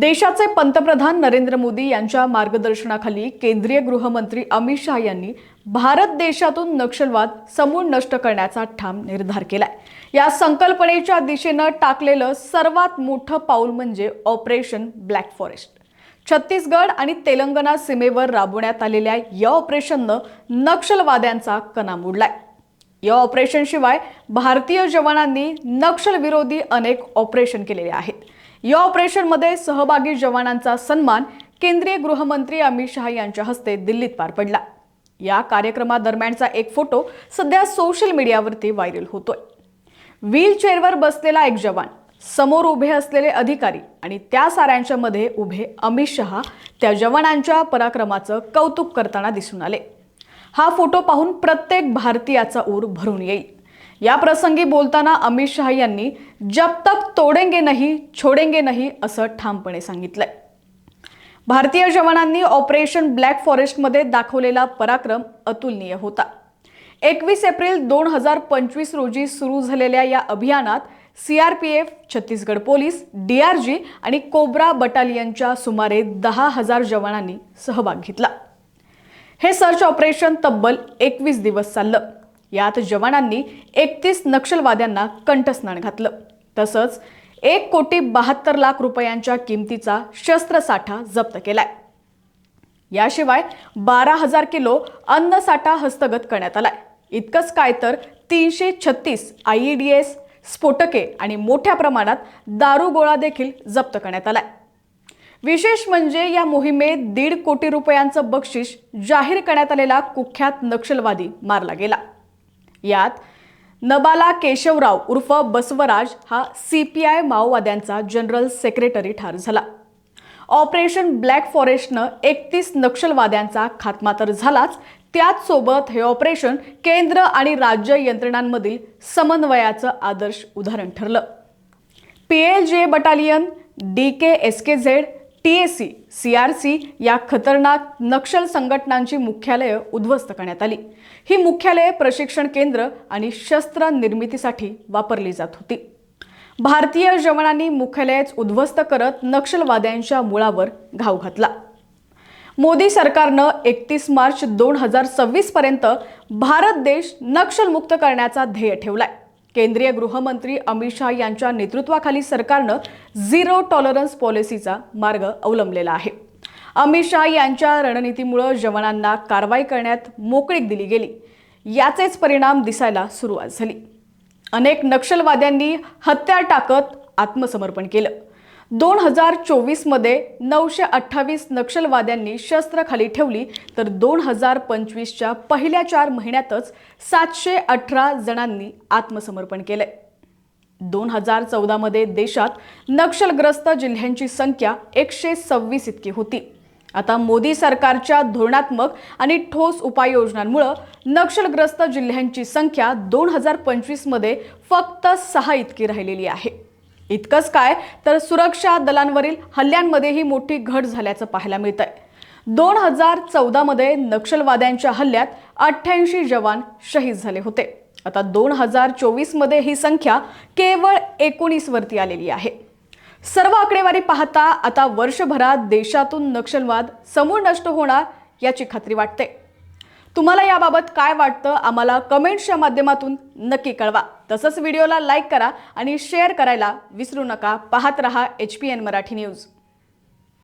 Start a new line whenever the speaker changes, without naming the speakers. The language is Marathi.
देशाचे पंतप्रधान नरेंद्र मोदी यांच्या मार्गदर्शनाखाली केंद्रीय गृहमंत्री अमित शहा यांनी भारत देशातून नक्षलवाद समूळ नष्ट करण्याचा ठाम निर्धार केलाय. या संकल्पनेच्या दिशेनं टाकलेलं सर्वात मोठं पाऊल म्हणजे ऑपरेशन ब्लॅक फॉरेस्ट. छत्तीसगड आणि तेलंगणा सीमेवर राबवण्यात आलेल्या या ऑपरेशननं नक्षलवाद्यांचा कणा मोडलाय या ऑपरेशनशिवाय भारतीय जवानांनी नक्षलविरोधी अनेक ऑपरेशन केलेले आहेत. या ऑपरेशनमध्ये सहभागी जवानांचा सन्मान केंद्रीय गृहमंत्री अमित शहा यांच्या हस्ते दिल्लीत पार पडला. या कार्यक्रमादरम्यानचा एक फोटो सध्या सोशल मीडियावरती व्हायरल होतोय. व्हीलचेअरवर बसलेला एक जवान समोर उभे असलेले अधिकारी आणि त्या साऱ्यांच्या मध्ये उभे अमित शहा त्या जवानांच्या पराक्रमाचं कौतुक करताना दिसून आले. हा फोटो पाहून प्रत्येक भारतीयाचा ऊर भरून येईल. या प्रसंगी बोलताना अमित शहा यांनी जब तक तोडेंगे नाही छोडेंगे नाही असं ठामपणे सांगितलंय. भारतीय जवानांनी ऑपरेशन ब्लॅक फॉरेस्टमध्ये दाखवलेला पराक्रम अतुलनीय होता. एकवीस एप्रिल दोन हजार पंचवीस रोजी सुरू झालेल्या या अभियानात सीआरपीएफ छत्तीसगड पोलीस डीआरजी आणि कोब्रा बटालियनच्या सुमारे दहा हजार जवानांनी सहभाग घेतला. हे सर्च ऑपरेशन तब्बल एकवीस दिवस चाललं. यात जवानांनी एकतीस नक्षलवाद्यांना कंठस्नान घातलं. तसंच एक कोटी बहात्तर लाख रुपयांच्या किमतीचा शस्त्रसाठा जप्त केलाय. याशिवाय बारा हजार किलो अन्नसाठा हस्तगत करण्यात आलाय. इतकंच काय तर तीनशे छत्तीस आय डी एस स्फोटके आणि मोठ्या प्रमाणात दारुगोळा देखील जप्त करण्यात आलाय. विशेष म्हणजे या मोहिमेत दीड कोटी रुपयांचं बक्षीस जाहीर करण्यात आलेला कुख्यात नक्षलवादी मारला गेला. यात नबाला केशवराव उर्फ बसवराज हा सी पी आय माओवाद्यांचा जनरल सेक्रेटरी ठार झाला. ऑपरेशन ब्लॅक फॉरेस्टनं एकतीस नक्षलवाद्यांचा खात्मा तर झालाच. त्याचसोबत हे ऑपरेशन केंद्र आणि राज्य यंत्रणांमधील समन्वयाचं आदर्श उदाहरण ठरलं. P L J battalion D K S K Z T S C C R C या खतरनाक नक्षल संघटनांची मुख्यालयं उद्ध्वस्त करण्यात आली. ही मुख्यालये प्रशिक्षण केंद्र आणि शस्त्र निर्मितीसाठी वापरली जात होती. भारतीय जवानांनी मुख्यालयच उद्ध्वस्त करत नक्षलवाद्यांच्या मुळावर घाव घातला. मोदी सरकारनं एकतीस मार्च दोन हजार सव्वीसपर्यंत भारत देश नक्षलमुक्त करण्याचा ध्येय ठेवलाय. केंद्रीय गृहमंत्री अमित शहा यांच्या नेतृत्वाखाली सरकारनं झिरो टॉलरन्स पॉलिसीचा मार्ग अवलंबलेला आहे. अमित शहा यांच्या रणनीतीमुळं जवानांना कारवाई करण्यात मोकळीक दिली गेली. याचेच परिणाम दिसायला सुरुवात झाली. अनेक नक्षलवाद्यांनी हत्या टाकत आत्मसमर्पण केलं. दोन हजार चोवीसमध्ये नऊशे अठ्ठावीस नक्षलवाद्यांनी शस्त्र खाली ठेवली तर दोन हजार पंचवीसच्या पहिल्या चार महिन्यातच सातशे अठरा जणांनी आत्मसमर्पण केलंय. दोन हजार चौदामध्ये देशात नक्षलग्रस्त जिल्ह्यांची संख्या एकशे सव्वीस इतकी होती. आता मोदी सरकारच्या धोरणात्मक आणि ठोस उपाययोजनांमुळं नक्षलग्रस्त जिल्ह्यांची संख्या दोन हजार पंचवीसमध्ये फक्त सहा इतकी राहिलेली आहे. इतकंच काय तर सुरक्षा दलांवरील हल्ल्यांमध्येही मोठी घट झाल्याचं पाहायला मिळत आहे दोन हजार चौदामध्ये नक्षलवाद्यांच्या हल्ल्यात अठ्ठ्याऐंशी जवान शहीद झाले होते. आता दोन हजार चोवीसमध्ये ही संख्या केवळ एकोणीसवरती आलेली आहे. सर्व आकडेवारी पाहता आता वर्षभरात देशातून नक्षलवाद समूळ नष्ट होणार याची खात्री वाटते. तुम्हाला याबाबत काय वाटतं आम्हाला कमेंट्सच्या माध्यमातून नक्की कळवा. तसंच व्हिडिओला लाईक करा आणि शेअर करायला विसरू नका. पाहत रहा H P N Marathi news